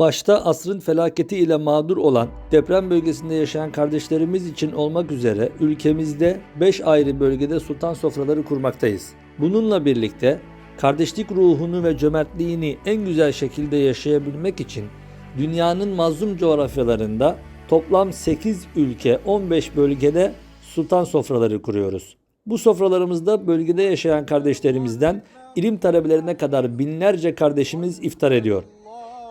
Başta asrın felaketi ile mağdur olan deprem bölgesinde yaşayan kardeşlerimiz için olmak üzere ülkemizde 5 ayrı bölgede sultan sofraları kurmaktayız. Bununla birlikte kardeşlik ruhunu ve cömertliğini en güzel şekilde yaşayabilmek için dünyanın mazlum coğrafyalarında toplam 8 ülke 15 bölgede sultan sofraları kuruyoruz. Bu sofralarımızda bölgede yaşayan kardeşlerimizden ilim talebelerine kadar binlerce kardeşimiz iftar ediyor.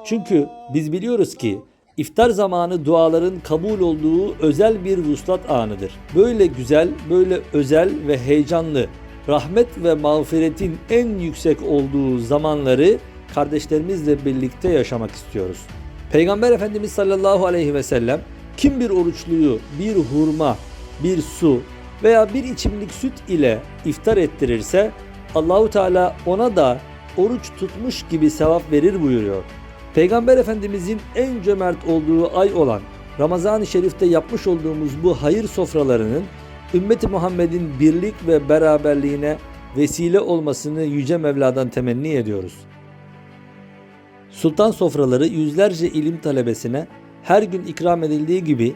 Çünkü biz biliyoruz ki iftar zamanı duaların kabul olduğu özel bir vuslat anıdır. Böyle güzel, böyle özel ve heyecanlı, rahmet ve mağfiretin en yüksek olduğu zamanları kardeşlerimizle birlikte yaşamak istiyoruz. Peygamber Efendimiz sallallahu aleyhi ve sellem kim bir oruçluyu bir hurma, bir su veya bir içimlik süt ile iftar ettirirse Allahu Teala ona da oruç tutmuş gibi sevap verir buyuruyor. Peygamber Efendimizin en cömert olduğu ay olan Ramazan-ı Şerif'te yapmış olduğumuz bu hayır sofralarının ümmeti Muhammed'in birlik ve beraberliğine vesile olmasını Yüce Mevla'dan temenni ediyoruz. Sultan sofraları yüzlerce ilim talebesine her gün ikram edildiği gibi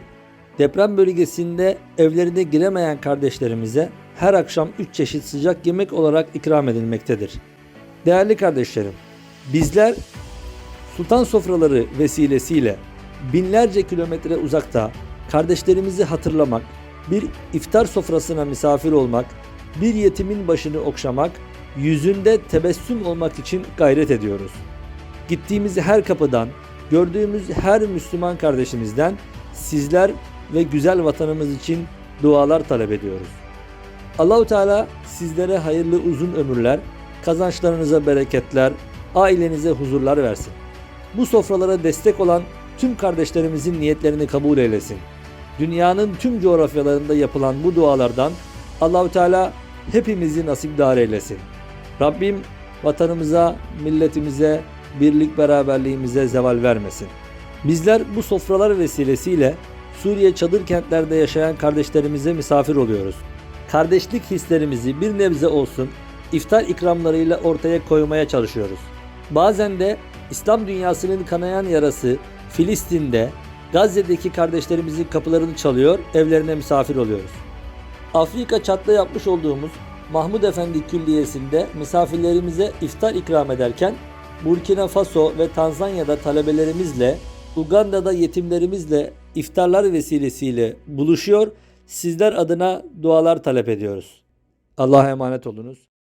deprem bölgesinde evlerine giremeyen kardeşlerimize her akşam 3 çeşit sıcak yemek olarak ikram edilmektedir. Değerli kardeşlerim, bizler sultan sofraları vesilesiyle binlerce kilometre uzakta kardeşlerimizi hatırlamak, bir iftar sofrasına misafir olmak, bir yetimin başını okşamak, yüzünde tebessüm olmak için gayret ediyoruz. Gittiğimiz her kapıdan, gördüğümüz her Müslüman kardeşimizden sizler ve güzel vatanımız için dualar talep ediyoruz. Allahu Teala sizlere hayırlı uzun ömürler, kazançlarınıza bereketler, ailenize huzurlar versin. Bu sofralara destek olan tüm kardeşlerimizin niyetlerini kabul eylesin. Dünyanın tüm coğrafyalarında yapılan bu dualardan Allahu Teala hepimizi nasipdar eylesin. Rabbim vatanımıza, milletimize, birlik beraberliğimize zeval vermesin. Bizler bu sofralar vesilesiyle Suriye çadır kentlerde yaşayan kardeşlerimize misafir oluyoruz. Kardeşlik hislerimizi bir nebze olsun iftar ikramlarıyla ortaya koymaya çalışıyoruz. Bazen de İslam dünyasının kanayan yarası Filistin'de, Gazze'deki kardeşlerimizin kapılarını çalıyor, evlerine misafir oluyoruz. Afrika çatla yapmış olduğumuz Mahmud Efendi Külliyesi'nde misafirlerimize iftar ikram ederken Burkina Faso ve Tanzanya'da talebelerimizle, Uganda'da yetimlerimizle iftarlar vesilesiyle buluşuyor. Sizler adına dualar talep ediyoruz. Allah'a emanet olunuz.